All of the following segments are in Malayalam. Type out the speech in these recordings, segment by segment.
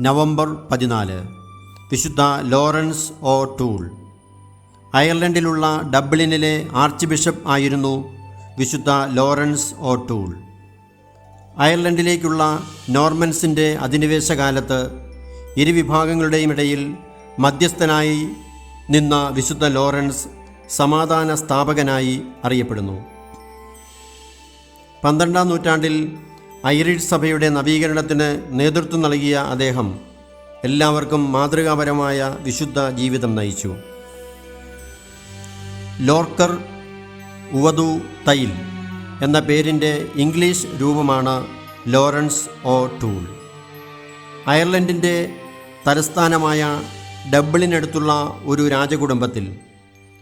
നവംബർ പതിനാല്. വിശുദ്ധ ലോറൻസ് ഓ ടൂൾ. അയർലൻഡിലുള്ള ഡബ്ലിനിലെ ആർച്ച് ബിഷപ്പ് ആയിരുന്നു വിശുദ്ധ ലോറൻസ് ഓ ടൂൾ. അയർലൻഡിലേക്കുള്ള നോർമൻസിന്റെ അധിനിവേശ കാലത്ത് ഇരുവിഭാഗങ്ങളുടെയും ഇടയിൽ മധ്യസ്ഥനായി നിന്ന വിശുദ്ധ ലോറൻസ് സമാധാന സ്ഥാപകനായി അറിയപ്പെടുന്നു. പന്ത്രണ്ടാം നൂറ്റാണ്ടിൽ ഐറിഷ് സഭയുടെ നവീകരണത്തിന് നേതൃത്വം നൽകിയ അദ്ദേഹം എല്ലാവർക്കും മാതൃകാപരമായ വിശുദ്ധ ജീവിതം നയിച്ചു. ലോർക്കർ ഉവതു തൈൽ എന്ന പേരിന്റെ ഇംഗ്ലീഷ് രൂപമാണ് ലോറൻസ് ഓ ടൂൾ. അയർലൻഡിന്റെ തലസ്ഥാനമായ ഡബ്ലിനടുത്തുള്ള ഒരു രാജകുടുംബത്തിൽ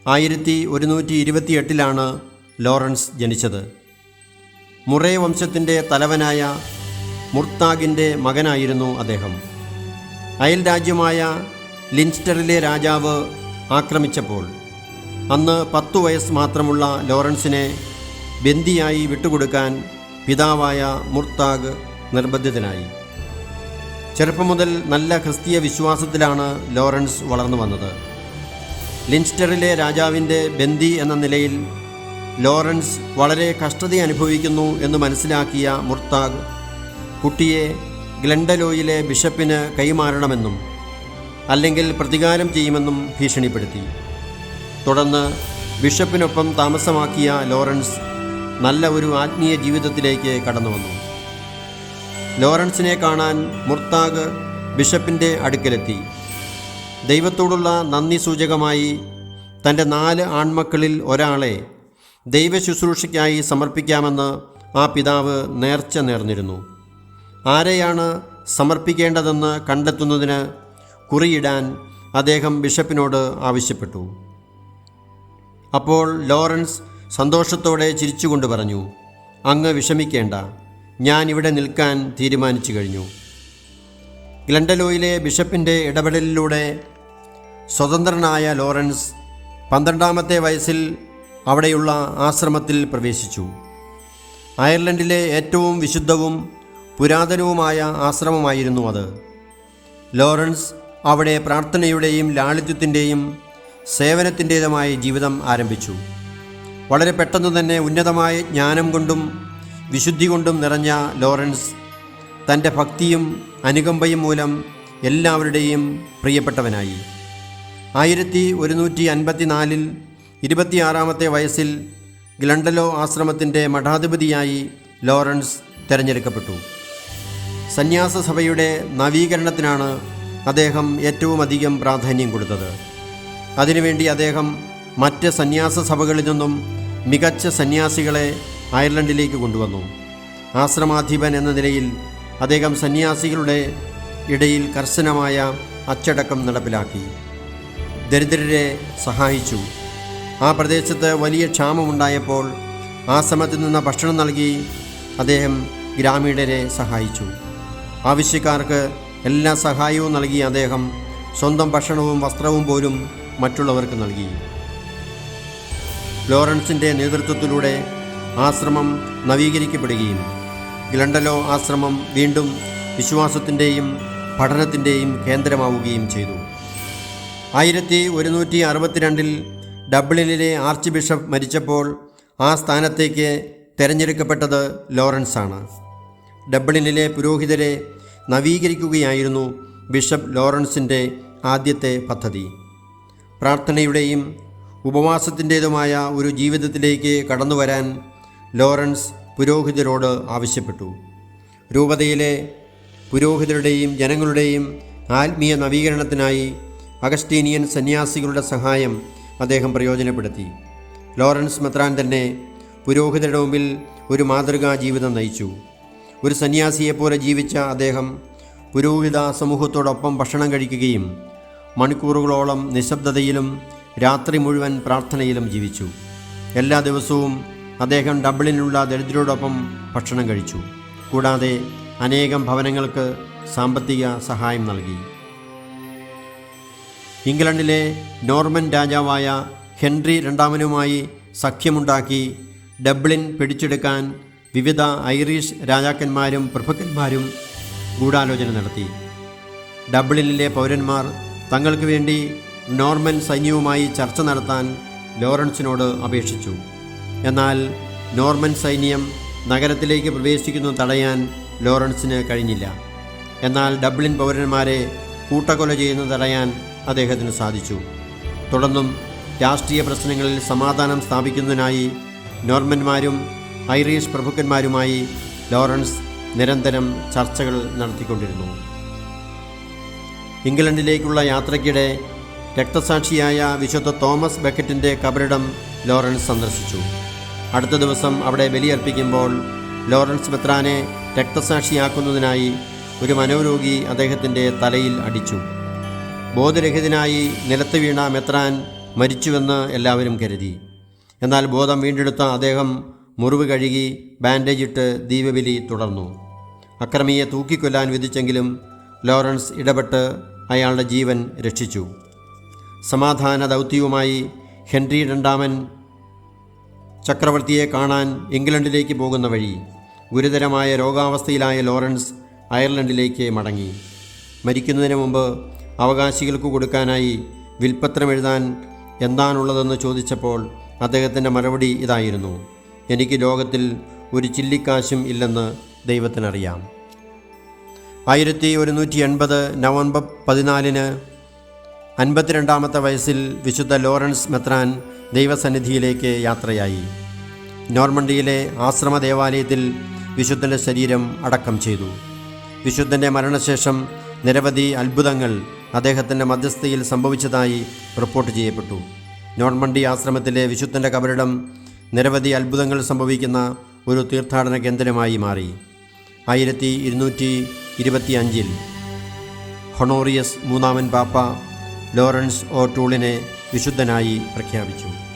ആയിരത്തി ഒരുന്നൂറ്റി ഇരുപത്തിയെട്ടിലാണ് ലോറൻസ് ജനിച്ചത്. മുറേ വംശത്തിന്റെ തലവനായ മുർത്താഗിന്റെ മകനായിരുന്നു അദ്ദേഹം. അയൽ രാജ്യമായ ലിൻസ്റ്ററിലെ രാജാവ് ആക്രമിച്ചപ്പോൾ അന്ന് പത്തു വയസ്സ് മാത്രമുള്ള ലോറൻസിനെ ബന്ദിയായി വിട്ടുകൊടുക്കാൻ പിതാവായ മുർത്താഗ് നിർബന്ധിതനായി. ചെറുപ്പം മുതൽ നല്ല ക്രിസ്തീയ വിശ്വാസത്തിലാണ് ലോറൻസ് വളർന്നു വന്നത്. ലിൻസ്റ്ററിലെ രാജാവിന്റെ ബന്ദി എന്ന നിലയിൽ ലോറൻസ് വളരെ കഷ്ടത അനുഭവിക്കുന്നു എന്ന് മനസ്സിലാക്കിയ മുർത്താഗ് കുട്ടിയെ ഗ്ലണ്ടലോയിലെ ബിഷപ്പിന് കൈമാറണമെന്നും അല്ലെങ്കിൽ പ്രതികാരം ചെയ്യുമെന്നും ഭീഷണിപ്പെടുത്തി. തുടർന്ന് ബിഷപ്പിനൊപ്പം താമസമാക്കിയ ലോറൻസ് നല്ല ഒരു ആത്മീയ ജീവിതത്തിലേക്ക് കടന്നു വന്നു. ലോറൻസിനെ കാണാൻ മുർത്താഗ് ബിഷപ്പിന്റെ അടുക്കലെത്തി. ദൈവത്തോടുള്ള നന്ദി സൂചകമായി തന്റെ നാല് ആൺമക്കളിൽ ഒരാളെ ദൈവശുശ്രൂഷയ്ക്കായി സമർപ്പിക്കാമെന്ന് ആ പിതാവ് നേർച്ച നേർന്നിരുന്നു. ആരെയാണ് സമർപ്പിക്കേണ്ടതെന്ന് കണ്ടെത്തുന്നതിന് കുറിയിടാൻ അദ്ദേഹം ബിഷപ്പിനോട് ആവശ്യപ്പെട്ടു. അപ്പോൾ ലോറൻസ് സന്തോഷത്തോടെ ചിരിച്ചുകൊണ്ട് പറഞ്ഞു അങ്ങ് വിഷമിക്കേണ്ട ഞാൻ ഇവിടെ നിൽക്കാൻ തീരുമാനിച്ചു കഴിഞ്ഞു. ഗ്ലണ്ടലോയിലെ ബിഷപ്പിന്റെ ഇടപെടലിലൂടെ സ്വതന്ത്രനായ ലോറൻസ് പന്ത്രണ്ടാമത്തെ വയസ്സിൽ അവിടെയുള്ള ആശ്രമത്തിൽ പ്രവേശിച്ചു. അയർലൻഡിലെ ഏറ്റവും വിശുദ്ധവും പുരാതനവുമായ ആശ്രമമായിരുന്നു അത്. ലോറൻസ് അവിടെ പ്രാർത്ഥനയുടെയും ലാളിത്യത്തിന്റെയും സേവനത്തിന്റേതുമായ ജീവിതം ആരംഭിച്ചു. വളരെ പെട്ടെന്ന് തന്നെ ഉന്നതമായ ജ്ഞാനം കൊണ്ടും വിശുദ്ധി കൊണ്ടും നിറഞ്ഞ ലോറൻസ് തന്റെ ഭക്തിയും അനുകമ്പയും മൂലം എല്ലാവരുടെയും പ്രിയപ്പെട്ടവനായി. ആയിരത്തി ഒരുന്നൂറ്റി അൻപത്തിനാലിൽ ഇരുപത്തിയാറാമത്തെ വയസ്സിൽ ഗ്ലണ്ടലോ ആശ്രമത്തിന്റെ മഠാധിപതിയായി ലോറൻസ് തിരഞ്ഞെടുക്കപ്പെട്ടു. സന്യാസ സഭയുടെ നവീകരണത്തിനാണ് അദ്ദേഹം ഏറ്റവും അധികം പ്രാധാന്യം കൊടുത്തത്. അതിനുവേണ്ടി അദ്ദേഹം മറ്റ് സന്യാസ സഭകളിൽ നിന്നും മികച്ച സന്യാസികളെ അയർലൻഡിലേക്ക് കൊണ്ടുവന്നു. ആശ്രമാധിപൻ എന്ന നിലയിൽ അദ്ദേഹം സന്യാസികളുടെ ഇടയിൽ കർശനമായ അച്ചടക്കം നടപ്പിലാക്കി. ദരിദ്രരെ സഹായിച്ചു. ആ പ്രദേശത്ത് വലിയ ക്ഷാമമുണ്ടായപ്പോൾ ആശ്രമത്തിൽ നിന്ന് ഭക്ഷണം നൽകി അദ്ദേഹം ഗ്രാമീണരെ സഹായിച്ചു. ആവശ്യക്കാർക്ക് എല്ലാ സഹായവും നൽകി അദ്ദേഹം സ്വന്തം ഭക്ഷണവും വസ്ത്രവും പോലും മറ്റുള്ളവർക്ക് നൽകി. ലോറൻസിന്റെ നേതൃത്വത്തിലൂടെ ആശ്രമം നവീകരിക്കപ്പെടുകയും ഗ്ലണ്ടലോ ആശ്രമം വീണ്ടും വിശ്വാസത്തിന്റെയും പഠനത്തിന്റെയും കേന്ദ്രമാവുകയും ചെയ്തു. ആയിരത്തി ഒരുന്നൂറ്റി അറുപത്തിരണ്ടിൽ ഡബ്ലിനിലെ ആർച്ച് ബിഷപ്പ് മരിച്ചപ്പോൾ ആ സ്ഥാനത്തേക്ക് തിരഞ്ഞെടുക്കപ്പെട്ടത് ലോറൻസാണ് ഡബ്ലിനിലെ പുരോഹിതരെ നവീകരിക്കുകയായിരുന്നു ബിഷപ്പ് ലോറൻസിന്റെ ആദ്യത്തെ പദ്ധതി. പ്രാർത്ഥനയുടെയും ഉപവാസത്തിന്റേതുമായ ഒരു ജീവിതത്തിലേക്ക് കടന്നു വരാൻ ലോറൻസ് പുരോഹിതരോട് ആവശ്യപ്പെട്ടു. രൂപതയിലെ പുരോഹിതരുടെയും ജനങ്ങളുടെയും ആത്മീയ നവീകരണത്തിനായി അഗസ്റ്റീനിയൻ സന്യാസികളുടെ സഹായം അദ്ദേഹം പ്രയോജനപ്പെടുത്തി. ലോറൻസ് മെത്രാൻ തന്നെ പുരോഹിതരുടെ മുമ്പിൽ ഒരു മാതൃകാ ജീവിതം നയിച്ചു. ഒരു സന്യാസിയെപ്പോലെ ജീവിച്ച അദ്ദേഹം പുരോഹിത സമൂഹത്തോടൊപ്പം ഭക്ഷണം കഴിക്കുകയും മണിക്കൂറുകളോളം നിശബ്ദതയിലും രാത്രി മുഴുവൻ പ്രാർത്ഥനയിലും ജീവിച്ചു. എല്ലാ ദിവസവും അദ്ദേഹം ഡബ്ലിനുള്ള ദരിദ്രരോടൊപ്പം ഭക്ഷണം കഴിച്ചു. കൂടാതെ അനേകം ഭവനങ്ങൾക്ക് സാമ്പത്തിക സഹായം നൽകി. ഇംഗ്ലണ്ടിലെ നോർമൻ രാജാവായ ഹെൻറി രണ്ടാമനുമായി സഖ്യമുണ്ടാക്കി ഡബ്ലിൻ പിടിച്ചെടുക്കാൻ വിവിധ ഐറിഷ് രാജാക്കന്മാരും പ്രഭുക്കന്മാരും ഗൂഢാലോചന നടത്തി. ഡബ്ലിനിലെ പൗരന്മാർ തങ്ങൾക്ക് വേണ്ടി നോർമൻ സൈന്യവുമായി ചർച്ച നടത്താൻ ലോറൻസിനോട് അപേക്ഷിച്ചു. എന്നാൽ നോർമൻ സൈന്യം നഗരത്തിലേക്ക് പ്രവേശിക്കുന്നത് തടയാൻ ലോറൻസിന് കഴിഞ്ഞില്ല. എന്നാൽ ഡബ്ലിൻ പൗരന്മാരെ കൂട്ടക്കൊല ചെയ്യുന്നത് തടയാൻ അദ്ദേഹത്തിന് സാധിച്ചു. തുടർന്നും രാഷ്ട്രീയ പ്രശ്നങ്ങളിൽ സമാധാനം സ്ഥാപിക്കുന്നതിനായി നോർമന്മാരും ഐറിഷ് പ്രഭുക്കന്മാരുമായി ലോറൻസ് നിരന്തരം ചർച്ചകൾ നടത്തിക്കൊണ്ടിരുന്നു. ഇംഗ്ലണ്ടിലേക്കുള്ള യാത്രയ്ക്കിടെ രക്തസാക്ഷിയായ വിശുദ്ധ തോമസ് ബക്കറ്റിന്റെ കബറിടം ലോറൻസ് സന്ദർശിച്ചു. അടുത്ത ദിവസം അവിടെ ബലിയർപ്പിക്കുമ്പോൾ ലോറൻസ് മെത്രാനെ രക്തസാക്ഷിയാക്കുന്നതിനായി ഒരു മനോരോഗി അദ്ദേഹത്തിന്റെ തലയിൽ അടിച്ചു. ബോധരഹിതനായി നിലത്ത് വീണ മെത്രാൻ മരിച്ചുവെന്ന് എല്ലാവരും കരുതി. എന്നാൽ ബോധം വീണ്ടെടുത്ത അദ്ദേഹം മുറിവ് കഴുകി ബാൻഡേജ് ഇട്ട് ദീപബലി തുടർന്നു. അക്രമിയെ തൂക്കിക്കൊല്ലാൻ വിധിച്ചെങ്കിലും ലോറൻസ് ഇടപെട്ട് അയാളുടെ ജീവൻ രക്ഷിച്ചു. സമാധാന ദൗത്യവുമായി ഹെൻറി രണ്ടാമൻ ചക്രവർത്തിയെ കാണാൻ ഇംഗ്ലണ്ടിലേക്ക് പോകുന്ന വഴി ഗുരുതരമായ രോഗാവസ്ഥയിലായ ലോറൻസ് അയർലൻഡിലേക്ക് മടങ്ങി. മരിക്കുന്നതിന് മുമ്പ് അവകാശികൾക്ക് കൊടുക്കാനായി വിൽപ്പത്രം എഴുതാൻ എന്താണുള്ളതെന്ന് ചോദിച്ചപ്പോൾ അദ്ദേഹത്തിന്റെ മറുപടി ഇതായിരുന്നു. എനിക്ക് ലോകത്തിൽ ഒരു ചില്ലിക്കാശും ഇല്ലെന്ന് ദൈവത്തിനറിയാം. ആയിരത്തി ഒരുന്നൂറ്റി എൺപത് നവംബർ പതിനാലിന് അൻപത്തിരണ്ടാമത്തെ വയസ്സിൽ വിശുദ്ധ ലോറൻസ് മെത്രാൻ ദൈവസന്നിധിയിലേക്ക് യാത്രയായി. നോർമണ്ടിയിലെ ആശ്രമ ദേവാലയത്തിൽ വിശുദ്ധന്റെ ശരീരം അടക്കം ചെയ്തു. വിശുദ്ധന്റെ മരണശേഷം നിരവധി അത്ഭുതങ്ങൾ അദ്ദേഹത്തിന്റെ മധ്യസ്ഥയിൽ സംഭവിച്ചതായി റിപ്പോർട്ട് ചെയ്യപ്പെട്ടു. നോർമണ്ടി ആശ്രമത്തിലെ വിശുദ്ധന്റെ കബറിടം നിരവധി അത്ഭുതങ്ങൾ സംഭവിക്കുന്ന ഒരു തീർത്ഥാടന കേന്ദ്രമായി മാറി. ആയിരത്തി ഇരുന്നൂറ്റി ഇരുപത്തി അഞ്ചിൽ ഹൊണോറിയസ് മൂന്നാമൻ പാപ്പ ലോറൻസ് ഓ ടൂളിനെ വിശുദ്ധനായി പ്രഖ്യാപിച്ചു.